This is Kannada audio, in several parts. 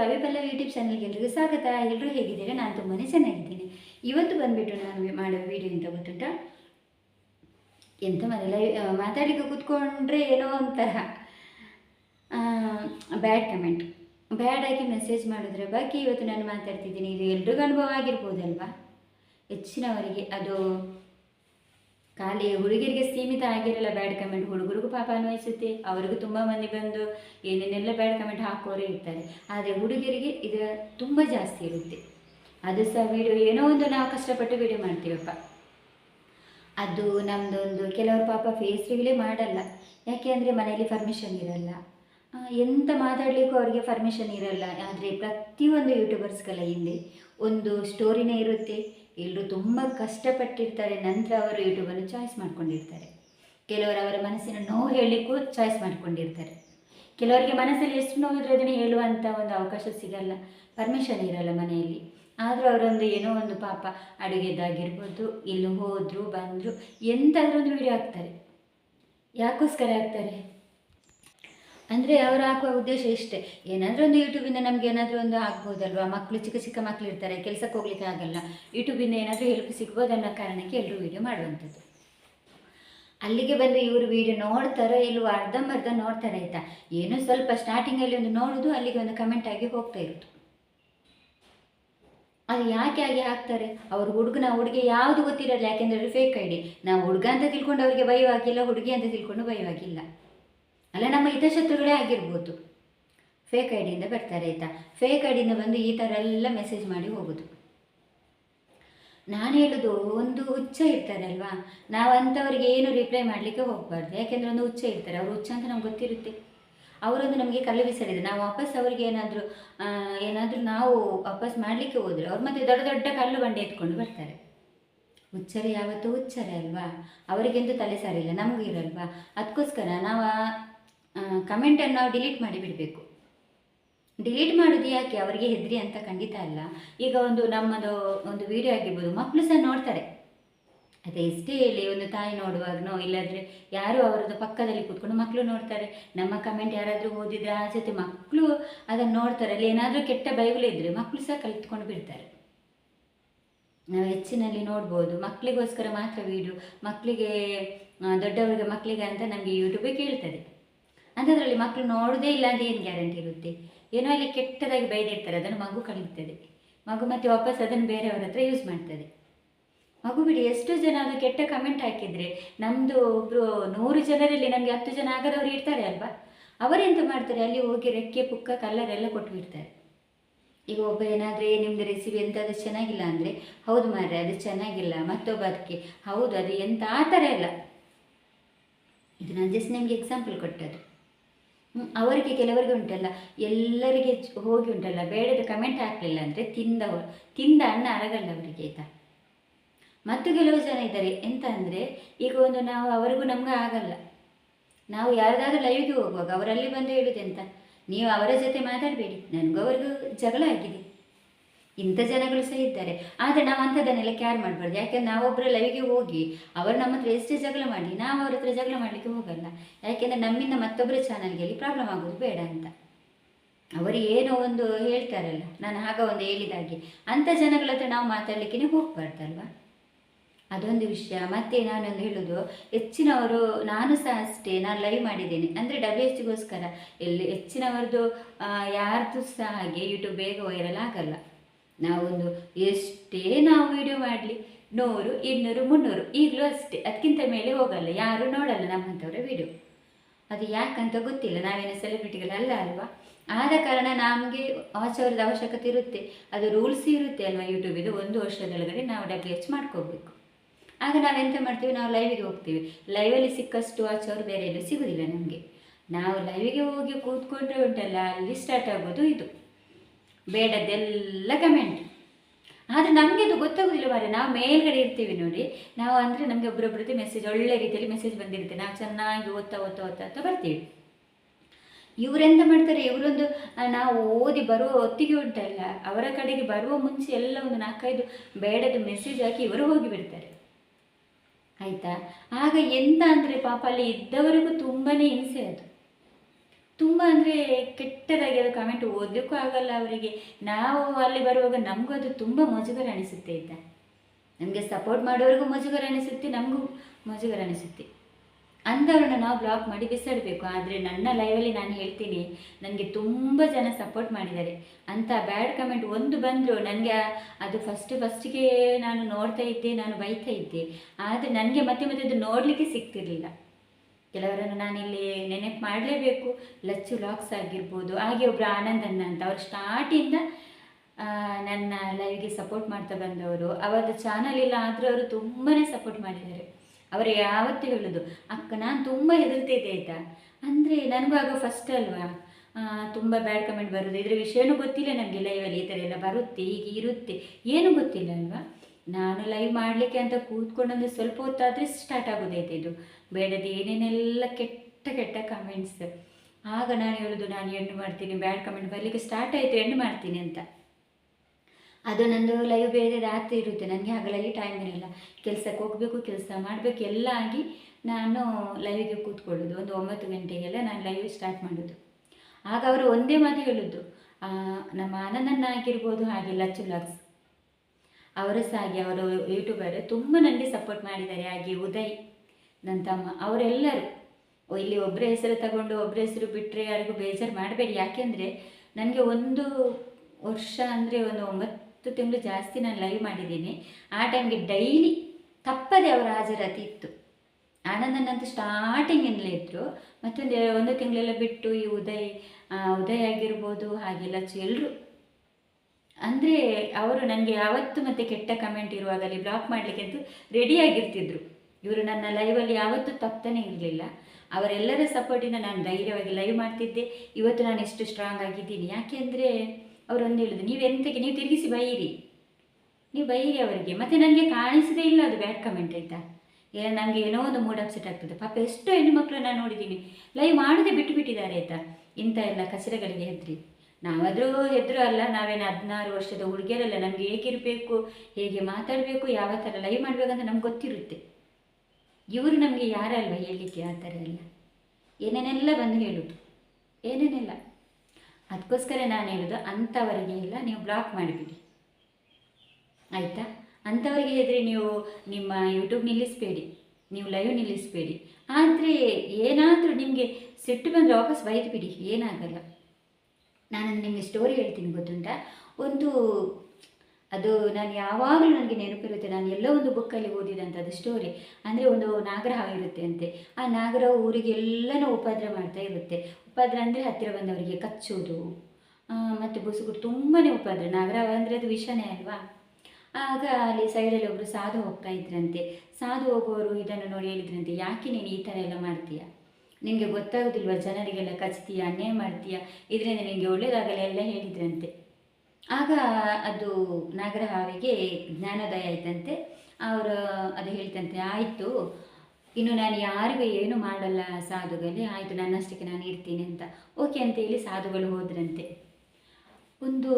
ಪವಿ ಪಲ್ಲವಿ ಯೂಟ್ಯೂಬ್ ಚಾನಲ್ಗೆ ಎಲ್ರಿಗೂ ಸ್ವಾಗತ. ಎಲ್ಲರೂ ಹೇಗಿದ್ದೀರಾ? ನಾನು ತುಂಬಾ ಚೆನ್ನಾಗಿದ್ದೀನಿ. ಇವತ್ತು ಬಂದುಬಿಟ್ಟು ನಾನು ಮಾಡೋ ವಿಡಿಯೋ ಅಂತ ಗೊತ್ತುಂಟ? ಎಂತ ಮನೆಯಲ್ಲ ಮಾತಾಡಲಿಕ್ಕೆ ಕೂತ್ಕೊಂಡ್ರೆ ಏನೋ ಒಂಥರ ಬ್ಯಾಡ್ ಕಮೆಂಟ್ ಬ್ಯಾಡ್ ಆಗಿ ಮೆಸೇಜ್ ಮಾಡೋದ್ರ ಬಗ್ಗೆ ಇವತ್ತು ನಾನು ಮಾತಾಡ್ತಿದ್ದೀನಿ. ಇದು ಎಲ್ರಿಗೂ ಅನುಭವ ಆಗಿರ್ಬೋದಲ್ವಾ? ಹೆಚ್ಚಿನವರಿಗೆ ಅದು ಖಾಲಿ ಹುಡುಗರಿಗೆ ಸೀಮಿತ ಆಗಿರಲ್ಲ ಬ್ಯಾಡ್ ಕಮೆಂಟ್ ಹುಡುಗರಿಗೂ ಪಾಪ ಅನ್ವಯಿಸುತ್ತೆ, ಅವರಿಗೂ ತುಂಬ ಮಂದಿ ಬಂದು ಏನೇನೆಲ್ಲ ಬ್ಯಾಡ್ ಕಮೆಂಟ್ ಹಾಕೋರೇ ಇರ್ತಾರೆ. ಆದರೆ ಹುಡುಗಿಯರಿಗೆ ಇದು ತುಂಬ ಜಾಸ್ತಿ ಇರುತ್ತೆ. ಅದು ಸಹ ವೀಡಿಯೋ ಏನೋ ಒಂದು ನಾವು ಕಷ್ಟಪಟ್ಟು ವೀಡಿಯೋ ಮಾಡ್ತೀವಪ್ಪ. ಅದು ನಮ್ಮದೊಂದು ಕೆಲವರು ಪಾಪ ಫೇಸ್ ರಿವೀಲೇ ಮಾಡಲ್ಲ. ಯಾಕೆ ಅಂದರೆ ಮನೆಯಲ್ಲಿ ಪರ್ಮಿಷನ್ ಇರಲ್ಲ. ಎಂತ ಮಾತಾಡಲಿಕ್ಕೂ ಅವರಿಗೆ ಪರ್ಮಿಷನ್ ಇರಲ್ಲ. ಆದರೆ ಪ್ರತಿಯೊಂದು ಯೂಟ್ಯೂಬರ್ಸ್ಗಳ ಹಿಂದೆ ಒಂದು ಸ್ಟೋರಿನೇ ಇರುತ್ತೆ. ಎಲ್ಲರೂ ತುಂಬ ಕಷ್ಟಪಟ್ಟಿರ್ತಾರೆ. ನಂತರ ಅವರು ಯೂಟ್ಯೂಬನ್ನು ಚಾಯ್ಸ್ ಮಾಡ್ಕೊಂಡಿರ್ತಾರೆ. ಕೆಲವರು ಅವರ ಮನಸ್ಸಿನ ನೋವು ಹೇಳಲಿಕ್ಕೂ ಚಾಯ್ಸ್ ಮಾಡ್ಕೊಂಡಿರ್ತಾರೆ. ಕೆಲವರಿಗೆ ಮನಸ್ಸಲ್ಲಿ ಎಷ್ಟು ನೋವಿದ್ರೆ ಅದನ್ನು ಹೇಳುವಂಥ ಒಂದು ಅವಕಾಶ ಸಿಗಲ್ಲ. ಪರ್ಮಿಷನ್ ಇರಲ್ಲ ಮನೆಯಲ್ಲಿ. ಆದರೂ ಅವರೊಂದು ಏನೋ ಒಂದು ಪಾಪ ಅಡುಗೆದಾಗಿರ್ಬೋದು, ಇಲ್ಲಿ ಹೋದರು, ಬಂದರು, ಎಂತಾದರೂ ಒಂದು ವಿಡಿಯೋ ಹಾಕ್ತಾರೆ. ಯಾಕೋಸ್ಕರ ಹಾಕ್ತಾರೆ? ಅಂದರೆ ಅವರು ಹಾಕುವ ಉದ್ದೇಶ ಇಷ್ಟೇ. ಏನಾದರೂ ಒಂದು ಯೂಟ್ಯೂಬಿಂದ ನಮ್ಗೆ ಏನಾದರೂ ಒಂದು ಆಗ್ಬೋದಲ್ವಾ? ಮಕ್ಕಳು ಚಿಕ್ಕ ಚಿಕ್ಕ ಮಕ್ಕಳು ಇರ್ತಾರೆ, ಕೆಲಸಕ್ಕೆ ಹೋಗ್ಲಿಕ್ಕೆ ಆಗಲ್ಲ. ಯೂಟ್ಯೂಬಿಂದ ಏನಾದರೂ ಹೆಲ್ಪ್ ಸಿಗ್ಬೋದು ಅನ್ನೋ ಕಾರಣಕ್ಕೆ ಎಲ್ಲರೂ ವೀಡಿಯೋ ಮಾಡುವಂಥದ್ದು. ಅಲ್ಲಿಗೆ ಬಂದು ಇವರು ವಿಡಿಯೋ ನೋಡ್ತಾರೋ ಇಲ್ಲವೋ ಅರ್ಧಂಬರ್ಧ ನೋಡ್ತಾರೆ ಆಯಿತಾ? ಏನೋ ಸ್ವಲ್ಪ ಸ್ಟಾರ್ಟಿಂಗಲ್ಲಿ ಒಂದು ನೋಡೋದು, ಅಲ್ಲಿಗೆ ಒಂದು ಕಮೆಂಟ್ ಆಗಿ ಹೋಗ್ತಾ ಇರೋದು. ಅದು ಯಾಕೆ ಹಾಗೆ ಹಾಕ್ತಾರೆ ಅವ್ರ ಹುಡುಗನ ಹುಡುಗಿ ಯಾವುದು ಗೊತ್ತಿರಲ್ಲ, ಯಾಕೆಂದರೆ ಫೇಕ್ ಐಡಿ ನಾವು ಹುಡುಗ ಅಂತ ತಿಳ್ಕೊಂಡು ಅವರಿಗೆ ಭಯವಾಗಿಲ್ಲ, ಹುಡುಗಿ ಅಂತ ತಿಳ್ಕೊಂಡು ಭಯವಾಗಿಲ್ಲ. ಅಲ್ಲ, ನಮ್ಮ ಹಿತಶತ್ರುಗಳೇ ಆಗಿರ್ಬೋದು. ಫೇಕ್ ಐಡಿಯಿಂದ ಬರ್ತಾರೆ ಆಯಿತಾ? ಫೇಕ್ ಐಡಿಯಿಂದ ಬಂದು ಈ ಥರ ಎಲ್ಲ ಮೆಸೇಜ್ ಮಾಡಿ ಹೋಗೋದು. ನಾನು ಹೇಳೋದು, ಒಂದು ಹುಚ್ಚ ಇರ್ತಾರೆ ಅಲ್ವಾ ನಾವು ಅಂಥವ್ರಿಗೆ ಏನು ರಿಪ್ಲೈ ಮಾಡಲಿಕ್ಕೆ ಹೋಗಬಾರ್ದು. ಯಾಕೆಂದರೆ ಒಂದು ಹುಚ್ಚ ಇರ್ತಾರೆ. ಅವ್ರು ಹುಚ್ಚ ಅಂತ ನಮ್ಗೆ ಗೊತ್ತಿರುತ್ತೆ. ಅವರೊಂದು ನಮಗೆ ಕಲ್ಲು ಬಿಸಾಡಿದೆ ನಾವು ವಾಪಸ್ ಅವರಿಗೆ ಏನಾದರೂ ಏನಾದರೂ ನಾವು ವಾಪಸ್ ಮಾಡಲಿಕ್ಕೆ ಹೋದರೆ ಅವ್ರು ಮತ್ತೆ ದೊಡ್ಡ ದೊಡ್ಡ ಕಲ್ಲು ಬಂಡೆ ಎತ್ಕೊಂಡು ಬರ್ತಾರೆ. ಹುಚ್ಚರೆ ಯಾವತ್ತೂ ಹುಚ್ಚರೇ ಅಲ್ವಾ? ಅವರಿಗೆಂದು ತಲೆ ಸಾರಿಲ್ಲ, ನಮಗೂ ಇರಲ್ವಾ? ಅದಕ್ಕೋಸ್ಕರ ನಾವು ಕಮೆಂಟನ್ನು ನಾವು ಡಿಲೀಟ್ ಮಾಡಿ ಬಿಡಬೇಕು. ಡಿಲೀಟ್ ಮಾಡೋದು ಯಾಕೆ? ಅವರಿಗೆ ಹೆದ್ರಿ ಅಂತ ಖಂಡಿತ ಅಲ್ಲ. ಈಗ ಒಂದು ನಮ್ಮದು ಒಂದು ವಿಡಿಯೋ ಆಗಿರ್ಬೋದು ಮಕ್ಕಳು ಸಹ ನೋಡ್ತಾರೆ. ಅದೇ ಎಷ್ಟೇ ಹೇಳಿ ಒಂದು ತಾಯಿ ನೋಡುವಾಗನೋ, ಇಲ್ಲಾದರೆ ಯಾರು ಅವರದ್ದು ಪಕ್ಕದಲ್ಲಿ ಕೂತ್ಕೊಂಡು ಮಕ್ಕಳು ನೋಡ್ತಾರೆ. ನಮ್ಮ ಕಮೆಂಟ್ ಯಾರಾದರೂ ಓದಿದ್ರೆ ಆ ಜೊತೆ ಮಕ್ಕಳು ಅದನ್ನು ನೋಡ್ತಾರೆ. ಅಲ್ಲಿ ಏನಾದರೂ ಕೆಟ್ಟ ಬೈಗುಳಿದ್ರೆ ಮಕ್ಕಳು ಸಹ ಕಲಿತ್ಕೊಂಡು ಬಿಡ್ತಾರೆ. ನಾವು ಹೆಚ್ಚಿನಲ್ಲಿ ನೋಡ್ಬೋದು. ಮಕ್ಕಳಿಗೋಸ್ಕರ ಮಾತ್ರ ವೀಡಿಯೋ ಮಕ್ಕಳಿಗೆ ದೊಡ್ಡವರಿಗೆ ಮಕ್ಕಳಿಗೆ ಅಂತ ನಮಗೆ ಯೂಟ್ಯೂಬೇ ಕೇಳ್ತದೆ. ಅಂಥದ್ರಲ್ಲಿ ಮಕ್ಕಳು ನೋಡೋದೇ ಇಲ್ಲ ಅಂತ ಏನು ಗ್ಯಾರಂಟಿ ಇರುತ್ತೆ? ಏನೋ ಅಲ್ಲಿ ಕೆಟ್ಟದಾಗಿ ಬೈದಿರ್ತಾರೆ, ಅದನ್ನು ಮಗು ಕಳೀತದೆ ಮಗು ಮತ್ತೆ ವಾಪಸ್ ಅದನ್ನು ಬೇರೆಯವ್ರ ಹತ್ರ ಯೂಸ್ ಮಾಡ್ತದೆ. ಮಗು ಬಿಡಿ, ಎಷ್ಟು ಜನ ಅದು ಕೆಟ್ಟ ಕಮೆಂಟ್ ಹಾಕಿದರೆ ನಮ್ಮದು ಒಬ್ಬರು ನೂರು ಜನರಲ್ಲಿ ನಮಗೆ ಹತ್ತು ಜನ ಆಗದವ್ರು ಇರ್ತಾರೆ ಅಲ್ವಾ? ಅವರೆಂತ ಮಾಡ್ತಾರೆ? ಅಲ್ಲಿ ಹೋಗಿ ರೆಕ್ಕೆ, ಪುಕ್ಕ, ಕಲ್ಲರ್ ಎಲ್ಲ ಕೊಟ್ಟು ಬಿಡ್ತಾರೆ. ಈಗ ಒಬ್ಬ ಏನಾದರೆ ನಿಮ್ಮದು ರೆಸಿಪಿ ಎಂಥದ್ದು ಚೆನ್ನಾಗಿಲ್ಲ ಅಂದರೆ? ಹೌದು ಮಾರ್ರೆ, ಅದು ಚೆನ್ನಾಗಿಲ್ಲ. ಮತ್ತೊಬ್ಬ ಅದಕ್ಕೆ. ಹೌದು, ಅದು ಎಂತ? ಆ ಥರ ಇಲ್ಲ ಇದು ನಾನು ಜಸ್ಟ್ ನಿಮಗೆ ಎಕ್ಸಾಂಪಲ್ ಕೊಟ್ಟದ್ದು. ಅವರಿಗೆ ಕೆಲವರಿಗೆ ಉಂಟಲ್ಲ, ಎಲ್ಲರಿಗೆ ಹೋಗಿ ಉಂಟಲ್ಲ, ಬೇಡದ ಕಮೆಂಟ್ ಹಾಕಲಿಲ್ಲ ಅಂದರೆ ತಿಂದವರು ತಿಂದ ಅನ್ನ ಅರಗಲ್ಲ ಅವರಿಗೆ ಆಯಿತಾ? ಮತ್ತು ಕೆಲವು ಜನ ಇದ್ದಾರೆ ಎಂತ ಅಂದರೆ ಈಗ ಒಂದು ನಾವು ಅವರಿಗೂ ನಮ್ಗೆ ಆಗಲ್ಲ. ನಾವು ಯಾರ್ದಾದ್ರೂ ಲೈವ್ಗೆ ಹೋಗುವಾಗ ಅವರಲ್ಲಿ ಬಂದು ಹೇಳುದು ಎಂತ ನೀವು ಅವರ ಜೊತೆ ಮಾತಾಡಬೇಡಿ, ನನಗೂ ಅವರಿಗೂ ಜಗಳ ಆಗಿದೆ. ಇಂಥ ಜನಗಳು ಸಹ ಇದ್ದಾರೆ. ಆದರೆ ನಾವು ಅಂಥದ್ದನ್ನೆಲ್ಲ ಕ್ಯಾರ್ ಮಾಡಬಾರ್ದು. ಯಾಕೆಂದ್ರೆ ನಾವೊಬ್ಬರ ಲೈವ್ಗೆ ಹೋಗಿ ಅವರು ನಮ್ಮ ಹತ್ರ ಎಷ್ಟೇ ಜಗಳ ಮಾಡಿ, ನಾವು ಅವ್ರ ಹತ್ರ ಜಗಳ ಮಾಡಲಿಕ್ಕೆ ಹೋಗಲ್ಲ. ಯಾಕೆಂದರೆ ನಮ್ಮಿಂದ ಮತ್ತೊಬ್ಬರ ಚಾನಲ್ಗೆ ಪ್ರಾಬ್ಲಮ್ ಆಗೋದು ಬೇಡ ಅಂತ. ಅವರು ಏನೋ ಒಂದು ಹೇಳ್ತಾರಲ್ಲ, ನಾನು ಆಗ ಒಂದು ಹೇಳಿದಾಗೆ ಅಂಥ ಜನಗಳ ಹತ್ರ ನಾವು ಮಾತಾಡಲಿಕ್ಕೆ ಹೋಗ್ಬಾರ್ದಲ್ವಾ? ಅದೊಂದು ವಿಷಯ. ಮತ್ತೆ ನಾನೊಂದು ಹೇಳೋದು, ಹೆಚ್ಚಿನವರು, ನಾನು ಸಹ ಅಷ್ಟೇ, ನಾನು ಲೈವ್ ಮಾಡಿದ್ದೇನೆ. ಅಂದರೆ ಡಬ್ಲ್ಯೂ ಎಚ್ಗೋಸ್ಕರ ಎಲ್ಲಿ ಹೆಚ್ಚಿನವರದ್ದು ಯಾರ್ದು ಸಹ ಹಾಗೆ ಯೂಟ್ಯೂಬ್ ಬೇಗ ವೈರಲ್ ಆಗಲ್ಲ. ನಾವೊಂದು ಎಷ್ಟೇ ನಾವು ವಿಡಿಯೋ ಮಾಡಲಿ, ನೂರು, ಇನ್ನೂರು, ಮುನ್ನೂರು, ಈಗಲೂ ಅಷ್ಟೇ. ಅದಕ್ಕಿಂತ ಮೇಲೆ ಹೋಗಲ್ಲ, ಯಾರು ನೋಡಲ್ಲ ನಮ್ಮಂಥವ್ರ ವಿಡಿಯೋ ಅದು ಯಾಕಂತ ಗೊತ್ತಿಲ್ಲ, ನಾವೇನು ಸೆಲೆಬ್ರಿಟಿಗಳಲ್ಲ ಅಲ್ವಾ? ಆದ ಕಾರಣ ನಮಗೆ ವಾಚ್ ಅವರದ ಅವಶ್ಯಕತೆ ಇರುತ್ತೆ. ಅದು ರೂಲ್ಸ್ ಇರುತ್ತೆ ಅಲ್ವಾ ಯೂಟ್ಯೂಬಿದು ಒಂದು ವರ್ಷದೊಳಗಡೆ ನಾವು ಡಬ್ಲ್ಯೂ ಎಚ್ ಮಾಡ್ಕೋಬೇಕು. ಆಗ ನಾವೆಂತ ಮಾಡ್ತೀವಿ? ನಾವು ಲೈವಿಗೆ ಹೋಗ್ತೀವಿ. ಲೈವಲ್ಲಿ ಸಿಕ್ಕಷ್ಟು ಅವರು ಬೇರೆ ಎಲ್ಲೂ ಸಿಗೋದಿಲ್ಲ ನಮಗೆ. ನಾವು ಲೈವಿಗೆ ಹೋಗಿ ಕೂತ್ಕೊಂಡ್ರೆ ಉಂಟಲ್ಲ, ಅಲ್ಲಿ ಸ್ಟಾರ್ಟ್ ಆಗೋದು ಇದು. ಬೇಡದ್ದೆಲ್ಲ ಕಮೆಂಟ್ ಆದರೆ ನಮಗೆ ಅದು ಗೊತ್ತಾಗೋದಿಲ್ಲ ಮಾರೆ ನಾವು ಮೇಲ್ಗಡೆ ಇರ್ತೀವಿ ನೋಡಿ. ನಾವು ಅಂದರೆ ನಮಗೆ ಒಬ್ಬರೊಬ್ಬರದ್ದು ಮೆಸೇಜ್ ಒಳ್ಳೆ ರೀತಿಯಲ್ಲಿ ಮೆಸೇಜ್ ಬಂದಿರುತ್ತೆ. ನಾವು ಚೆನ್ನಾಗಿ ಓದ್ತಾ ಓದ್ತಾ ಓದ್ತಾ ಅಂತ ಬರ್ತೀವಿ. ಇವರೆಂತ ಮಾಡ್ತಾರೆ? ಇವರೊಂದು ನಾವು ಓದಿ ಬರುವ ಹೊತ್ತಿಗೆ ಉಂಟಲ್ಲ, ಅವರ ಕಡೆಗೆ ಬರುವ ಮುಂಚೆ ಎಲ್ಲ ಒಂದು ನಾಲ್ಕೈದು ಬೇಡದ ಮೆಸೇಜ್ ಹಾಕಿ ಇವರು ಹೋಗಿ ಬಿಡ್ತಾರೆ. ಆಯಿತಾ? ಆಗ ಎಂತ ಅಂದರೆ ಪಾಪ ಅಲ್ಲಿ ಇದ್ದವರಿಗೂ ತುಂಬಾ ಹಿಂಸೆ ಅದು. ತುಂಬ ಅಂದರೆ ಕೆಟ್ಟದಾಗಿ ಅದು ಕಮೆಂಟ್ ಓದಲಿಕ್ಕೂ ಆಗಲ್ಲ ಅವರಿಗೆ. ನಾವು ಅಲ್ಲಿ ಬರುವಾಗ ನಮಗೂ ಅದು ತುಂಬ ಮುಜುಗರ ಅನಿಸುತ್ತೆ ಆಯಿತಾ ನಮಗೆ ಸಪೋರ್ಟ್ ಮಾಡೋರಿಗೂ ಮುಜುಗರ ಅನಿಸುತ್ತೆ, ನಮಗೂ ಮುಜುಗರ ಅನಿಸುತ್ತೆ. ಅಂಥವ್ರನ್ನ ನಾವು ಬ್ಲಾಕ್ ಮಾಡಿ ಬಿಸಾಡಬೇಕು. ಆದರೆ ನನ್ನ ಲೈವಲ್ಲಿ ನಾನು ಹೇಳ್ತೀನಿ ನನಗೆ ತುಂಬ ಜನ ಸಪೋರ್ಟ್ ಮಾಡಿದ್ದಾರೆ. ಅಂಥ ಬ್ಯಾಡ್ ಕಮೆಂಟ್ ಒಂದು ಬಂದರೂ ನನಗೆ ಅದು ಫಸ್ಟ್ ಫಸ್ಟಿಗೆ ನಾನು ನೋಡ್ತಾ ಇದ್ದೆ, ನಾನು ಬೈತಾ ಇದ್ದೆ. ಆದರೆ ನನಗೆ ಮತ್ತೆ ಮತ್ತೆ ಅದು ನೋಡಲಿಕ್ಕೆ ಸಿಗ್ತಿರ್ಲಿಲ್ಲ. ಕೆಲವರನ್ನು ನಾನಿಲ್ಲಿ ನೆನಪು ಮಾಡಲೇಬೇಕು. ಲಚ್ಚು ಲಾಕ್ಸ್ ಆಗಿರ್ಬೋದು, ಹಾಗೆ ಒಬ್ಬರು ಆನಂದನ್ನ ಅಂತ ಅವ್ರು ಸ್ಟಾರ್ಟಿಂದ ನನ್ನ ಲೈವ್ಗೆ ಸಪೋರ್ಟ್ ಮಾಡ್ತಾ ಬಂದವರು. ಅವರ ಚಾನಲ್ ಇಲ್ಲ ಆದರೂ ಅವರು ತುಂಬಾ ಸಪೋರ್ಟ್ ಮಾಡಿದ್ದಾರೆ. ಅವರು ಯಾವತ್ತೂ ಹೇಳೋದು, ಅಕ್ಕ, ನಾನು ತುಂಬ ಹೆದರ್ತಿದ್ದೆ ಆಯಿತಾ? ಅಂದರೆ ನನಗೂ ಆಗ ಫಸ್ಟ್ ಅಲ್ವಾ? ತುಂಬ ಬ್ಯಾಡ್ ಕಮೆಂಟ್ ಬರೋದು. ಇದರ ವಿಷಯನೂ ಗೊತ್ತಿಲ್ಲ ನಮಗೆ ಲೈವಲ್ಲಿ ಈ ಥರ ಎಲ್ಲ ಬರುತ್ತೆ, ಹೀಗೆ ಇರುತ್ತೆ. ಏನೂ ಗೊತ್ತಿಲ್ಲ ಅಲ್ವಾ? ನಾನು ಲೈವ್ ಮಾಡಲಿಕ್ಕೆ ಅಂತ ಕೂತ್ಕೊಂಡೊಂದು ಸ್ವಲ್ಪ ಹೊತ್ತಾದರೆ ಸ್ಟಾರ್ಟ್ ಆಗೋದೈತೆ ಇದು ಬೇಡದು ಏನೇನೆಲ್ಲ ಕೆಟ್ಟ ಕೆಟ್ಟ ಕಮೆಂಟ್ಸ್ ಆಗ ನಾನು ಹೇಳೋದು, ನಾನು ಎಂಡ್ ಮಾಡ್ತೀನಿ ಬ್ಯಾಡ್ ಕಮೆಂಟ್ ಬರಲಿಕ್ಕೆ ಸ್ಟಾರ್ಟ್ ಆಯಿತು, ಎಂಡ್ ಮಾಡ್ತೀನಿ ಅಂತ. ಅದು ನಂದು ಲೈವ್ ಬೇರೆ ರಾತ್ರಿ ಇರುತ್ತೆ. ನನಗೆ ಹಗಲಲ್ಲಿ ಟೈಮ್ ಇರಲ್ಲ ಕೆಲಸಕ್ಕೆ ಹೋಗಬೇಕು, ಕೆಲಸ ಮಾಡಬೇಕು, ಎಲ್ಲ ಆಗಿ ನಾನು ಲೈವಿಗೆ ಕೂತ್ಕೊಳ್ಳೋದು. ಒಂದು ಒಂಬತ್ತು ಗಂಟೆಗೆಲ್ಲ ನಾನು ಲೈವ್ ಸ್ಟಾರ್ಟ್ ಮಾಡೋದು. ಆಗ ಅವರು ಒಂದೇ ಮಾತು ಹೇಳೋದು ನಮ್ಮ ಆನಂದನ್ನ ಆಗಿರ್ಬೋದು, ಹಾಗೆ ಲಚ್ಚು ಬ್ಲಾಗ್ಸ್ ಅವರು ಸಹ ಅವರು ಯೂಟ್ಯೂಬರ್, ತುಂಬ ನನಗೆ ಸಪೋರ್ಟ್ ಮಾಡಿದ್ದಾರೆ. ಹಾಗೆ ಉದಯ್ ನನ್ನ ತಮ್ಮ ಅವರೆಲ್ಲರೂ ಇಲ್ಲಿ ಒಬ್ಬರ ಹೆಸರು ತಗೊಂಡು ಒಬ್ಬರ ಹೆಸರು ಬಿಟ್ಟರೆ ಯಾರಿಗೂ ಬೇಜಾರು ಮಾಡಬೇಡಿ. ಯಾಕೆಂದರೆ ನನಗೆ ಒಂದು ವರ್ಷ ಅಂದರೆ ಒಂದು ಒಂಬತ್ತು ತಿಂಗಳು ಜಾಸ್ತಿ ನಾನು ಲೈವ್ ಮಾಡಿದ್ದೀನಿ. ಆ ಟೈಮ್ಗೆ ಡೈಲಿ ತಪ್ಪದೆ ಅವರ ಹಾಜರಾತಿ ಇತ್ತು. ಆನಂದನಂತೂ ಸ್ಟಾರ್ಟಿಂಗಿಂದಲೇ ಇದ್ದರು ಮತ್ತೊಂದು ಒಂದು ತಿಂಗಳೆಲ್ಲ ಬಿಟ್ಟು ಈ ಉದಯ್ ಉದಯ್ ಆಗಿರ್ಬೋದು, ಹಾಗೆಲ್ಲ ಎಲ್ಲರೂ ಅಂದರೆ ಅವರು ನನಗೆ ಯಾವತ್ತು ಮತ್ತೆ ಕೆಟ್ಟ ಕಮೆಂಟ್ ಇರುವಾಗಲಿ ಬ್ಲಾಕ್ ಮಾಡಲಿಕ್ಕೆ ಅಂತೂ ರೆಡಿಯಾಗಿರ್ತಿದ್ರು ಇವರು ನನ್ನ ಲೈವಲ್ಲಿ ಯಾವತ್ತೂ ತಪ್ತಾನೆ ಇರಲಿಲ್ಲ. ಅವರೆಲ್ಲರ ಸಪೋರ್ಟಿಂದ ನಾನು ಧೈರ್ಯವಾಗಿ ಲೈವ್ ಮಾಡ್ತಿದ್ದೆ. ಇವತ್ತು ನಾನು ಎಷ್ಟು ಸ್ಟ್ರಾಂಗ್ ಆಗಿದ್ದೀನಿ. ಯಾಕೆ ಅಂದರೆ ಅವರೊಂದು ಹೇಳಿದ್ರು ನೀವು ಎಂತಕ್ಕೆ, ನೀವು ತಿರುಗಿಸಿ ಬೈಯಿರಿ ನೀವು ಬೈಯಿರಿ ಅವರಿಗೆ. ಮತ್ತು ನನಗೆ ಕಾಣಿಸದೇ ಇಲ್ಲ ಅದು ಬ್ಯಾಡ್ ಕಮೆಂಟ್ ಆಯಿತಾ? ಏ ನನಗೆ ಏನೋ ಒಂದು ಮೂಡ್ ಅಪ್ಸೆಟ್ ಆಗ್ತದೆ. ಪಾಪ ಎಷ್ಟೋ ಹೆಣ್ಣುಮಕ್ಳು ನಾನು ನೋಡಿದ್ದೀನಿ. ಲೈವ್ ಮಾಡದೆ ಬಿಟ್ಟು ಬಿಟ್ಟಿದ್ದಾರೆ ಆಯಿತಾ? ಇಂಥ ಎಲ್ಲ ಕಸರಗಳಿಗೆ ಹೆದ್ರಿ. ನಾವಾದರೂ ಹೆದರು ಅಲ್ಲ, ನಾವೇನು ಹದಿನಾರು ವರ್ಷದ ಹುಡುಗಿಯರಲ್ಲ, ನಮಗೆ ಹೇಗಿರಬೇಕು ಹೇಗೆ ಮಾತಾಡಬೇಕು, ಯಾವ ಥರ ಲೈವ್ ಮಾಡಬೇಕಂತ ನಮ್ಗೆ ಗೊತ್ತಿರುತ್ತೆ. ಇವರು ನಮಗೆ ಯಾರಲ್ವ ಹೇಳಲಿಕ್ಕೆ ಆ ಥರ ಎಲ್ಲ? ಏನೇನೆಲ್ಲ ಬಂದು ಹೇಳೋದು? ಏನೇನೆಲ್ಲ? ಅದಕ್ಕೋಸ್ಕರ ನಾನು ಹೇಳೋದು, ಅಂಥವರಿಗೆ ಎಲ್ಲ ನೀವು ಬ್ಲಾಕ್ ಮಾಡಿಬಿಡಿ. ಆಯಿತಾ? ಅಂಥವರಿಗೆ ಹೇಳಿದರೆ ನೀವು ನಿಮ್ಮ ಯೂಟ್ಯೂಬ್ ನಿಲ್ಲಿಸಬೇಡಿ, ನೀವು ಲೈವ್ ನಿಲ್ಲಿಸಬೇಡಿ. ಆದರೆ ಏನಾದರೂ ನಿಮಗೆ ಸಿಟ್ಟು ಬಂದರೆ ವಾಪಸ್ ಬೈದು ಬಿಡಿ ಏನಾಗಲ್ಲ. ನಾನು ನಿಮಗೆ ಸ್ಟೋರಿ ಹೇಳ್ತೀನಿ ಗೊತ್ತುಂಟಾ? ಒಂದು ಅದು ನಾನು ಯಾವಾಗಲೂ ನನಗೆ ನೆನಪಿರುತ್ತೆ. ನಾನು ಎಲ್ಲೋ ಒಂದು ಬುಕ್ಕಲ್ಲಿ ಓದಿದಂಥದ್ದು ಸ್ಟೋರಿ ಅಂದರೆ ಒಂದು ನಾಗರಹಾವು ಇರುತ್ತೆ ಅಂತೆ. ಆ ನಾಗರಹಾವು ಊರಿಗೆಲ್ಲನೂ ಉಪದ್ರ ಮಾಡ್ತಾ ಇರುತ್ತೆ. ಉಪದ್ರ ಅಂದರೆ ಹತ್ತಿರ ಬಂದವರಿಗೆ ಕಚ್ಚೋದು ಮತ್ತು ಬುಸುಗುಡು ತುಂಬಾ ಉಪದ್ರ. ನಾಗರಹಾವು ಅಂದರೆ ಅದು ವಿಷನೇ ಅಲ್ವಾ? ಆಗ ಅಲ್ಲಿ ಸೈಡಲ್ಲಿ ಒಬ್ಬರು ಸಾಧು ಹೋಗ್ತಾ ಇದ್ರಂತೆ. ಸಾಧು ಹೋಗುವವರು ಇದನ್ನು ನೋಡಿ ಹೇಳಿದ್ರಂತೆ, ಯಾಕೆ ನೀನು ಈ ಥರ ಎಲ್ಲ ಮಾಡ್ತೀಯ? ನಿನಗೆ ಗೊತ್ತಾಗೋದಿಲ್ವ ಜನರಿಗೆಲ್ಲ ಕಚ್ತೀಯ, ಅನ್ಯಾಯ ಮಾಡ್ತೀಯ? ಇದರಿಂದ ನಿನಗೆ ಒಳ್ಳೆಯದಾಗಲ್ಲ ಎಲ್ಲ ಹೇಳಿದ್ರಂತೆ. ಆಗ ಅದು ನಾಗರಹಾವಿಗೆ ಜ್ಞಾನೋದಯ ಆಯ್ತಂತೆ. ಅವರು ಅದು ಹೇಳ್ತಂತೆ, ಆಯಿತು, ಇನ್ನು ನಾನು ಯಾರಿಗೂ ಏನು ಮಾಡಲ್ಲ ಸಾಧುಗಳಲ್ಲಿ, ಆಯಿತು, ನನ್ನಷ್ಟಕ್ಕೆ ನಾನು ಇರ್ತೀನಿ ಅಂತ. ಓಕೆ ಅಂತ ಹೇಳಿ ಸಾಧುಗಳು ಹೋದ್ರಂತೆ. ಒಂದು,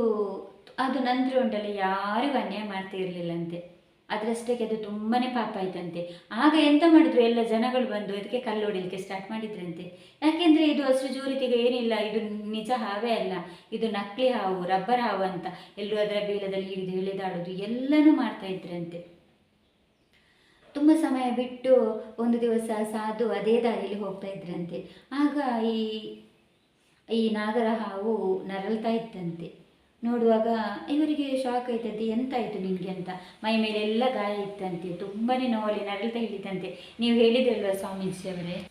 ಅದು ನಂತರ ಉಂಟಲ್ಲ, ಯಾರಿಗೂ ಅನ್ಯಾಯ ಮಾಡ್ತಾ ಇರಲಿಲ್ಲಂತೆ ಅದರಷ್ಟಕ್ಕೆ ಅದು ತುಂಬಾ ಪಾಪ ಆಯ್ತಂತೆ. ಆಗ ಎಂತ ಮಾಡಿದ್ರು? ಎಲ್ಲ ಜನಗಳು ಬಂದು ಅದಕ್ಕೆ ಕಲ್ಲು ಹೊಡಿಲಿಕ್ಕೆ ಸ್ಟಾರ್ಟ್ ಮಾಡಿದ್ರಂತೆ. ಯಾಕೆಂದರೆ ಇದು ಅಷ್ಟು ಜೋರಿತಿಗೆ ಏನಿಲ್ಲ, ಇದು ನಿಜ ಹಾವೇ ಅಲ್ಲ. ಇದು ನಕಲಿ ಹಾವು, ರಬ್ಬರ್ ಹಾವು ಅಂತ ಎಲ್ಲರೂ ಅದರ ಬೀಳದಲ್ಲಿ ಹಿಡಿದು ಇಳಿದಾಡೋದು ಎಲ್ಲನೂ ಮಾಡ್ತಾ ಇದ್ರಂತೆ. ತುಂಬ ಸಮಯ ಬಿಟ್ಟು ಒಂದು ದಿವಸ ಸಾಧು ಅದೇ ದಾರಿಯಲ್ಲಿ ಹೋಗ್ತಾ ಇದ್ರಂತೆ. ಆಗ ಈ ಈ ನಾಗರ ಹಾವು ನರಳ್ತಾ ಇತ್ತಂತೆ. ನೋಡುವಾಗ, ಇವರಿಗೆ ಶಾಕ್ ಆಯ್ತಂತೆ, ಎಂತಾಯಿತು ನಿನಗೆ ಅಂತ? ಮೈ ಮೇಲೆ ಎಲ್ಲ ಗಾಯ ಇತ್ತಂತೆ ತುಂಬಾ ನೋವಲ್ಲಿ, ನರಳ್ತಾ ಹೇಳಿದಂತೆ ನೀವು ಹೇಳಿದ್ರಲ್ವ ಸ್ವಾಮೀಜಿ ಅವರೇ?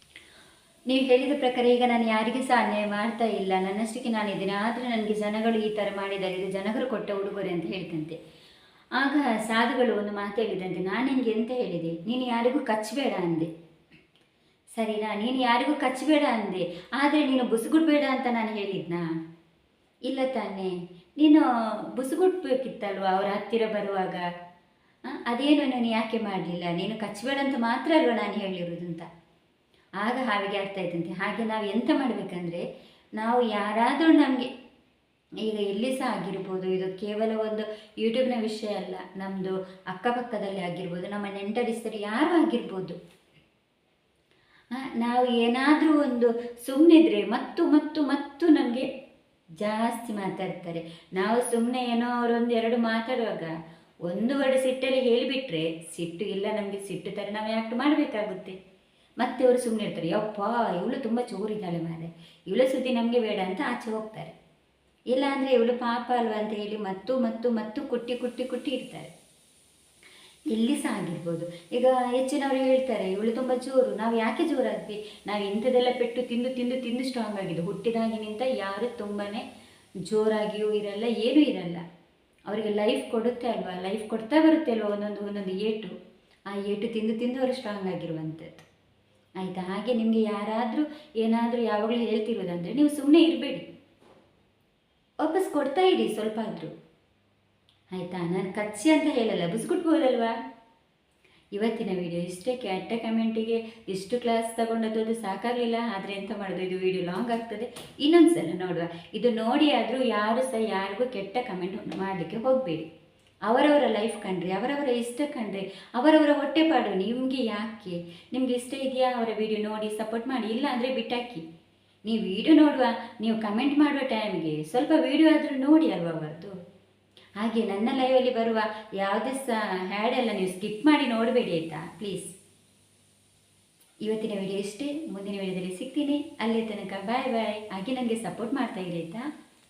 ನೀವು ಹೇಳಿದ ಪ್ರಕಾರ ಈಗ ನಾನು ಯಾರಿಗೆ ಸಹ ಅನ್ಯಾಯ ಮಾಡ್ತಾ ಇಲ್ಲ. ನನ್ನಷ್ಟಕ್ಕೆ ನಾನಿದ್ದೀನಿ ಆದರೆ ನನಗೆ ಜನಗಳು ಈ ಥರ ಮಾಡಿದ್ದಾರೆ. ಇದು ಜನಗಳು ಕೊಟ್ಟ ಉಡುಗೊರೆ ಅಂತ ಹೇಳ್ತಂತೆ. ಆಗ ಸಾಧುಗಳು ಒಂದು ಮಾತು ಹೇಳಿದಂತೆ, ನಾನು ನಿನಗೆ ಎಂತ ಹೇಳಿದೆ? ನೀನು ಯಾರಿಗೂ ಕಚ್ಚಬೇಡ ಅಂದೆ. ಸರಿನಾ? ನೀನು ಯಾರಿಗೂ ಕಚ್ಚಬೇಡ ಅಂದೆ. ಆದರೆ ನೀನು ಬುಸುಗುಡ್ಬೇಡ ಅಂತ ನಾನು ಹೇಳಿದ್ನಾ? ಇಲ್ಲ ತಾನೇ. ನೀನು ಬುಸುಗುಟ್ಬೇಕಿತ್ತಲ್ವ ಅವರ ಹತ್ತಿರ ಬರುವಾಗ? ಅದೇನು ನಾನು ಯಾಕೆ ಮಾಡಲಿಲ್ಲ? ನೀನು ಕಚ್ಚಬೇಡಂತ ಮಾತ್ರ ಅಲ್ವ ನಾನು ಹೇಳಿರೋದು ಅಂತ. ಆಗ ಹಾವಿಗೆ ಆಗ್ತಾ ಇದ್ದಂತೆ ಹಾಗೆ ನಾವು ಎಂತ ಮಾಡಬೇಕಂದ್ರೆ, ನಾವು ಯಾರಾದರೂ ನಮಗೆ, ಈಗ ಎಲ್ಲಿ ಸಹ ಆಗಿರ್ಬೋದು, ಇದು ಕೇವಲ ಒಂದು ಯೂಟ್ಯೂಬ್ನ ವಿಷಯ ಅಲ್ಲ ನಮ್ಮದು ಅಕ್ಕಪಕ್ಕದಲ್ಲಿ ಆಗಿರ್ಬೋದು, ನಮ್ಮ ನೆಂಟರಿಸ್ತರು ಯಾರು ಆಗಿರ್ಬೋದು. ನಾವು ಏನಾದರೂ ಒಂದು ಸುಮ್ಮನಿದ್ರೆ ಮತ್ತು ಮತ್ತು ಮತ್ತು ನಮಗೆ ಜಾಸ್ತಿ ಮಾತಾಡ್ತಾರೆ. ನಾವು ಸುಮ್ಮನೆ ಏನೋ ಅವರೊಂದು ಎರಡು ಮಾತಾಡುವಾಗ ಒಂದು ವರ್ಡ್ ಸಿಟ್ಟಲ್ಲಿ ಹೇಳಿಬಿಟ್ರೆ ಸಿಟ್ಟು ಇಲ್ಲ ನಮಗೆ, ಸಿಟ್ಟು ಥರ ನಾವು ಯಾಕೆ ಮಾಡಬೇಕಾಗುತ್ತೆ. ಮತ್ತೆ ಅವರು ಸುಮ್ಮನೆ ಇರ್ತಾರೆ, ಯಪ್ಪ, ಇವಳು ತುಂಬ ಚೋರಿದ್ದಾಳೆ ಮಾರೆ, ಇವಳ ಸುದ್ದಿ ನಮಗೆ ಬೇಡ ಅಂತ ಆಚೆ ಹೋಗ್ತಾರೆ. ಇಲ್ಲ ಅಂದರೆ ಇವಳು ಪಾಪ ಅಲ್ವಾ ಅಂತ ಹೇಳಿ ಮತ್ತು ಮತ್ತು ಮತ್ತು ಕುಟ್ಟಿ ಕುಟ್ಟಿ ಕುಟ್ಟಿ ಇರ್ತಾರೆ. ಎಲ್ಲಿ ಸಹ ಆಗಿರ್ಬೋದು. ಈಗ ಹೆಚ್ಚಿನವರು ಹೇಳ್ತಾರೆ, ಇವಳು ತುಂಬ ಜೋರು, ನಾವು ಯಾಕೆ ಜೋರಾದ್ವಿ? ನಾವು ಇಂಥದ್ದೆಲ್ಲ ಪೆಟ್ಟು ತಿಂದು ತಿಂದು ತಿಂದು ಸ್ಟ್ರಾಂಗ್ ಆಗಿದ್ದು, ಹುಟ್ಟಿದಾಗಿನಿಂದ ಯಾರು ತುಂಬಾ ಜೋರಾಗಿಯೂ ಇರಲ್ಲ, ಏನೂ ಇರಲ್ಲ. ಅವರಿಗೆ ಲೈಫ್ ಕೊಡುತ್ತೆ ಅಲ್ವಾ? ಲೈಫ್ ಕೊಡ್ತಾ ಬರುತ್ತೆ ಅಲ್ವಾ ಒಂದೊಂದು ಒಂದೊಂದು ಏಟು? ಆ ಏಟು ತಿಂದು ತಿಂದು ಅವರು ಸ್ಟ್ರಾಂಗ್ ಆಗಿರುವಂಥದ್ದು. ಆಯಿತಾ? ಹಾಗೆ ನಿಮಗೆ ಯಾರಾದರೂ ಏನಾದರೂ ಯಾವಾಗಲೂ ಹೇಳ್ತಿರೋದಂದರೆ, ನೀವು ಸುಮ್ಮನೆ ಇರಬೇಡಿ. ವಾಪಸ್ ಕೊಡ್ತಾ ಇರಿ ಸ್ವಲ್ಪ ಆದರೂ ಆಯಿತಾ? ನಾನು ಕಚ್ಚಿ ಅಂತ ಹೇಳಲ್ಲ, ಬಿಸ್ಕೊಟ್ಬೋದಲ್ವಾ? ಇವತ್ತಿನ ವಿಡಿಯೋ ಇಷ್ಟೇ ಕೆಟ್ಟ ಕಮೆಂಟಿಗೆ ಇಷ್ಟು ಕ್ಲಾಸ್ ತಗೊಂಡದ್ದು ಸಾಕಾಗಲಿಲ್ಲ, ಆದರೆ ಎಂತ ಮಾಡೋದು? ಇದು ವಿಡಿಯೋ ಲಾಂಗ್ ಆಗ್ತದೆ. ಇನ್ನೊಂದು ಸಲ ನೋಡುವ. ಇದು ನೋಡಿ ಆದರೂ ಯಾರು ಸಹ ಯಾರಿಗೂ ಕೆಟ್ಟ ಕಮೆಂಟ್ ಮಾಡಲಿಕ್ಕೆ ಹೋಗಬೇಡಿ. ಅವರವರ ಲೈಫ್ ಕಂಡ್ರಿ, ಅವರವರ ಇಷ್ಟ ಕಂಡ್ರಿ, ಅವರವರ ಹೊಟ್ಟೆಪಾಡು, ನಿಮಗೆ ಯಾಕೆ? ನಿಮ್ಗೆ ಇಷ್ಟ ಇದೆಯಾ? ಅವರ ವಿಡಿಯೋ ನೋಡಿ ಸಪೋರ್ಟ್ ಮಾಡಿ, ಇಲ್ಲ ಅಂದರೆ ಬಿಟ್ಟಾಕಿ. ನೀವು ವಿಡಿಯೋ ನೋಡುವ, ನೀವು ಕಮೆಂಟ್ ಮಾಡುವ ಟೈಮ್ಗೆ ಸ್ವಲ್ಪ ವಿಡಿಯೋ ಆದರೂ ನೋಡಿ ಅಲ್ವಾ ಅವರದ್ದು? ಹಾಗೆ ನನ್ನ ಲೈವಲ್ಲಿ ಬರುವ ಯಾವುದೇ ಸಹ ಹ್ಯಾಡೆಲ್ಲ ನೀವು ಸ್ಕಿಪ್ ಮಾಡಿ ನೋಡಬೇಡಿ ಆಯಿತಾ? ಪ್ಲೀಸ್ ಇವತ್ತಿನ ವಿಡಿಯೋ ಇಷ್ಟೇ. ಮುಂದಿನ ವಿಡಿಯೋದಲ್ಲಿ ಸಿಗ್ತೀನಿ. ಅಲ್ಲಿ ತನಕ ಬಾಯ್ ಬಾಯ್ ಹಾಗೆ ನನಗೆ ಸಪೋರ್ಟ್ ಮಾಡ್ತಾ ಇರಿ ಆಯಿತಾ?